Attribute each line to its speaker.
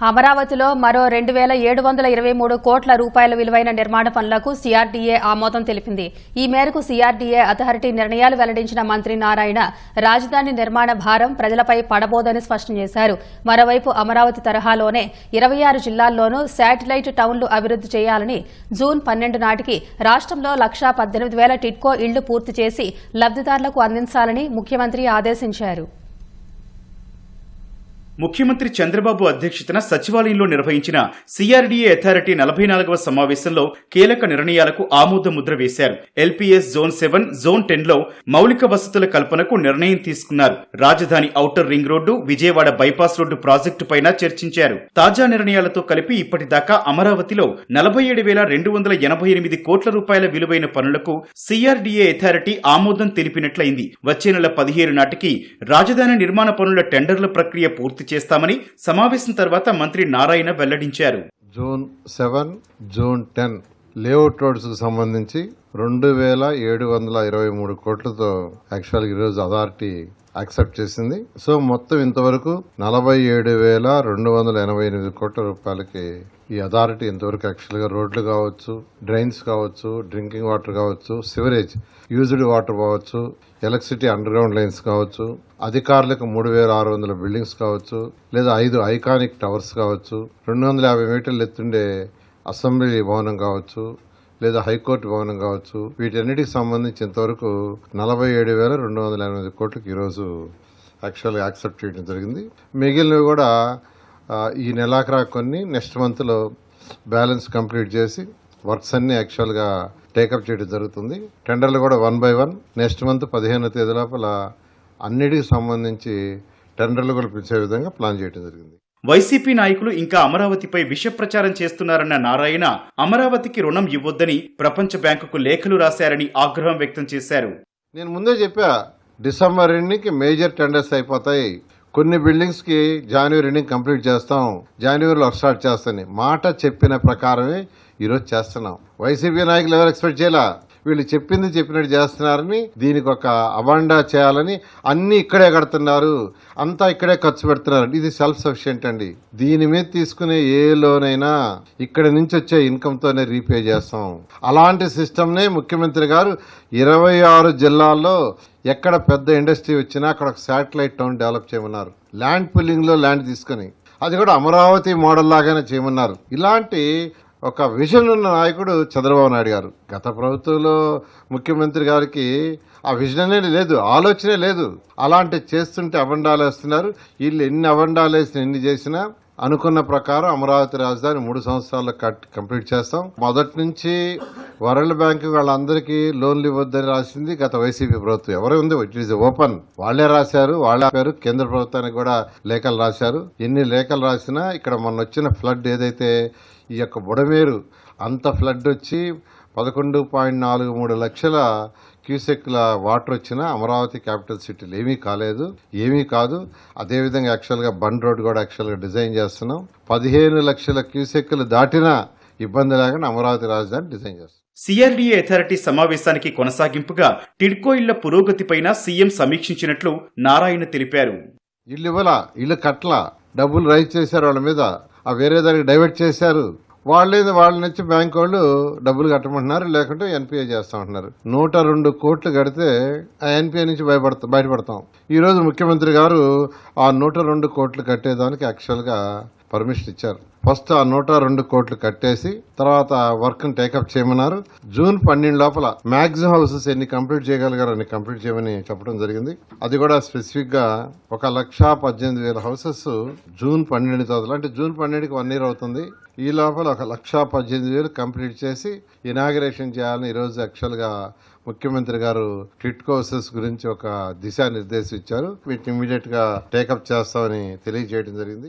Speaker 1: అమరావతిలో మరో రెండు వేల ఏడు వందల ఇరవై మూడు కోట్ల రూపాయల విలువైన నిర్మాణ పనులకు సీఆర్డీఏ ఆమోదం తెలిపింది. ఈ మేరకు సీఆర్డీఏ అథారిటీ నిర్ణయాలు వెల్లడించిన మంత్రి నారాయణ రాజధాని నిర్మాణ భారం ప్రజలపై పడబోదని స్పష్టం చేశారు. మరోవైపు అమరావతి తరహాలోనే ఇరవై ఆరు జిల్లాల్లోనూ శాటిలైట్ టౌన్లు అభివృద్ది చేయాలని జూన్ పన్నెండు నాటికి రాష్ట్రంలో లక్షా పద్దెనిమిది వేల టిట్కో ఇళ్ళు పూర్తి చేసి లబ్దిదారులకు అందించాలని ముఖ్యమంత్రి ఆదేశించారు.
Speaker 2: ముఖ్యమంత్రి చంద్రబాబు అధ్యక్షతన సచివాలయంలో నిర్వహించిన సిఆర్డీఏ అథారిటీ నలభై నాలుగవ సమావేశంలో కీలక నిర్ణయాలకు ఆమోద ముద్ర వేశారు. ఎల్పీఎస్ జోన్ సెవెన్ జోన్ టెన్లో మౌలిక వసతుల కల్పనకు నిర్ణయం తీసుకున్నారు. రాజధాని outer ring road Vijayawada bypass road project పైన చర్చించారు. తాజా నిర్ణయాలతో కలిపి ఇప్పటిదాకా అమరావతిలో నలభై ఏడు వేల రెండు వందల ఎనభై ఎనిమిది కోట్ల రూపాయల విలువైన పనులకు సిఆర్డీఏ అథారిటీ ఆమోదం తెలిపినట్లయింది. వచ్చే నెల పదిహేను నాటికి రాజధాని నిర్మాణ పనుల టెండర్ల ప్రక్రియ పూర్తి చేస్తామని సమావేశం తర్వాత మంత్రి నారాయణ వెల్లడించారు.
Speaker 3: June seven June ten layout రోడ్స్కు సంబంధించి రెండు వేల ఏడు వందల ఇరవై మూడు కోట్లతో యాక్చువల్ ఈరోజు అథారిటీ యాక్సెప్ట్ చేసింది. సో మొత్తం ఇంతవరకు నలభై ఏడు వేల రెండు వందల ఎనభై ఎనిమిది కోట్ల రూపాయలకి ఈ అథారిటీ ఇంతవరకు యాక్చువల్గా రోడ్లు కావచ్చు డ్రైన్స్ కావచ్చు డ్రింకింగ్ వాటర్ కావచ్చు సివరేజ్ యూజ్డ్ వాటర్ కావచ్చు ఎలక్ట్రిసిటీ అండర్ గ్రౌండ్ లైన్స్ కావచ్చు అధికారులకు మూడు వేల ఆరు వందల బిల్డింగ్స్ కావచ్చు లేదా ఐదు ఐకానిక్ టవర్స్ కావచ్చు రెండు వందల యాభై మీటర్లు ఎత్తుండే అసెంబ్లీ భవనం కావచ్చు లేదా హైకోర్టు భవనం కావచ్చు. వీటన్నిటికి సంబంధించి ఇంతవరకు నలభై ఏడు వేల రెండు వందల ఎనిమిది కోట్లకు ఈరోజు యాక్చువల్గా యాక్సెప్ట్ చేయడం జరిగింది. మిగిలినవి కూడా ఈ నెలాఖరా కొన్ని నెక్స్ట్ మంత్లో బ్యాలెన్స్ కంప్లీట్ చేసి వర్క్స్ అన్ని యాక్చువల్గా టేకప్ చేయడం జరుగుతుంది. టెండర్లు కూడా one by one. Next month పదిహేనో తేదీ లోపల అన్నిటికి సంబంధించి టెండర్లు కూడా పిలిచే విధంగా ప్లాన్ చేయడం జరిగింది.
Speaker 2: వైసీపీ నాయకులు ఇంకా అమరావతిపై విషప్రచారం చేస్తున్నారన్న నారాయణ అమరావతికి రుణం ఇవ్వొద్దని ప్రపంచ బ్యాంకుకు లేఖలు రాశారని ఆగ్రహం వ్యక్తం చేశారు.
Speaker 3: నేను ముందే చెప్పా డిసెంబర్ రెండుకి మేజర్ టెండర్స్ అయిపోతాయి. కొన్ని బిల్డింగ్స్కి జనవరి ఎండింగ్ కంప్లీట్ చేస్తాం. జనవరిలో స్టార్ట్ చేస్తాను మాట చెప్పిన ప్రకారమే ఈరోజు చేస్తున్నాం. వైసీపీ నాయకులు ఎవరు ఎక్స్పెక్ట్ చేయాలా? వీళ్ళు చెప్పింది చెప్పినట్టు చేస్తున్నారని దీనికి ఒక అవాండా చేయాలని అన్ని ఇక్కడే కడుతున్నారు. అంతా ఇక్కడే ఖర్చు పెడుతున్నారు ఇది సెల్ఫ్ సఫిషియెంట్ అండి. దీని మీద తీసుకునే ఏ లోనైనా ఇక్కడ నుంచి వచ్చే ఇన్కమ్ తోనే రీపే చేస్తాం. అలాంటి సిస్టమ్ నే ముఖ్యమంత్రి గారు ఇరవై ఆరు జిల్లాల్లో ఎక్కడ పెద్ద ఇండస్ట్రీ వచ్చినా అక్కడ ఒక శాటిలైట్ టౌన్ డెవలప్ చేయమన్నారు. ల్యాండ్ పుల్లింగ్లో ల్యాండ్ తీసుకుని. అది కూడా అమరావతి మోడల్ లాగానే చేయమన్నారు. ఇలాంటి ఒక విజన్ ఉన్న నాయకుడు చంద్రబాబు నాయుడు గారు. గత ప్రభుత్వంలో ముఖ్యమంత్రి గారికి ఆ విజన్ అనేది లేదు ఆలోచనే లేదు. అలాంటి చేస్తుంటే అబండాలు వేస్తున్నారు. వీళ్ళు ఎన్ని అబండాలు వేసినా ఎన్ని చేసినా అనుకున్న ప్రకారం అమరావతి రాజధాని మూడు సంవత్సరాల్లో కట్ కంప్లీట్ చేస్తాం. మొదటి నుంచి వరల్డ్ బ్యాంక్ వాళ్ళందరికీ లోన్లు ఇవ్వద్దని రాసింది గత వైసీపీ ప్రభుత్వం. ఎవరు ఉంది? ఇట్ ఈస్ ఓపెన్ వాళ్ళే రాశారు. వాళ్ళే పేరు కేంద్ర ప్రభుత్వానికి కూడా లేఖలు రాశారు. ఎన్ని లేఖలు రాసినా ఇక్కడ మొన్న వచ్చిన ఫ్లడ్ ఏదైతే ఈ యొక్క బుడమేరు అంత ఫ్లడ్ వచ్చి పదకొండు పాయింట్ నాలుగు మూడు లక్షల క్యూసెక్ల వాటర్ వచ్చినా అమరావతి క్యాపిటల్ సిటీలు ఏమీ కాలేదు ఏమీ కాదు. అదేవిధంగా యాక్చువల్గా బండ్ రోడ్ కూడా యాక్చువల్గా డిజైన్ చేస్తున్నాం. పదిహేను లక్షల క్యూసెక్లు దాటినా ఇబ్బంది లేకుండా అమరావతి రాజధాని డిజైన్ చేస్తున్నాం.
Speaker 2: సిఆర్డీఏ అథారిటీ సమావేశానికి కొనసాగింపుగా టిడ్కో ఇళ్ళ పురోగతిపైన సీఎం సమీక్షించినట్లు నారాయణ తెలిపారు.
Speaker 3: ఇల్లు ఇవ్వాల? ఇల్లు కట్ల డబ్బులు రైజ్ చేశారు వాళ్ళ మీద? ఆ వేరే దానికి డైవర్ట్ చేశారు. వాళ్ళే వాళ్ళ నుంచి బ్యాంక్ వాళ్ళు డబ్బులు కట్టమంటున్నారు లేకుంటే ఎన్పిఏ చేస్తామంటున్నారు. నూట రెండు కోట్లు కడితే ఆ ఎన్పిఏ నుంచి భయపడతా బయటపడతాం. ఈరోజు ముఖ్యమంత్రి గారు ఆ నూట రెండు కోట్లు కట్టేదానికి యాక్చువల్గా పర్మిషన్ ఇచ్చారు. ఫస్ట్ ఆ నూట రెండు కోట్లు కట్టేసి తర్వాత వర్క్ని టేకప్ చేయమన్నారు. జూన్ పన్నెండు లోపల మ్యాక్సిమం హౌసెస్ ఎన్ని కంప్లీట్ చేయగలిగారు అన్ని కంప్లీట్ చేయమని చెప్పడం జరిగింది. అది కూడా స్పెసిఫిక్గా ఒక లక్ష పద్దెనిమిది వేల హౌసెస్ జూన్ పన్నెండు తర్వాత అంటే జూన్ పన్నెండుకి వన్ ఇయర్ అవుతుంది. ఈ లోపల ఒక లక్ష పద్దెనిమిది వేలు కంప్లీట్ చేసి ఇనాగ్రేషన్ చేయాలని ఈరోజు యాక్చువల్గా ముఖ్యమంత్రి గారు టిట్కో కోర్సెస్ గురించి ఒక దిశానిర్దేశం ఇచ్చారు. వీటిని ఇమీడియట్గా టేకప్ చేస్తామని తెలియజేయడం జరిగింది.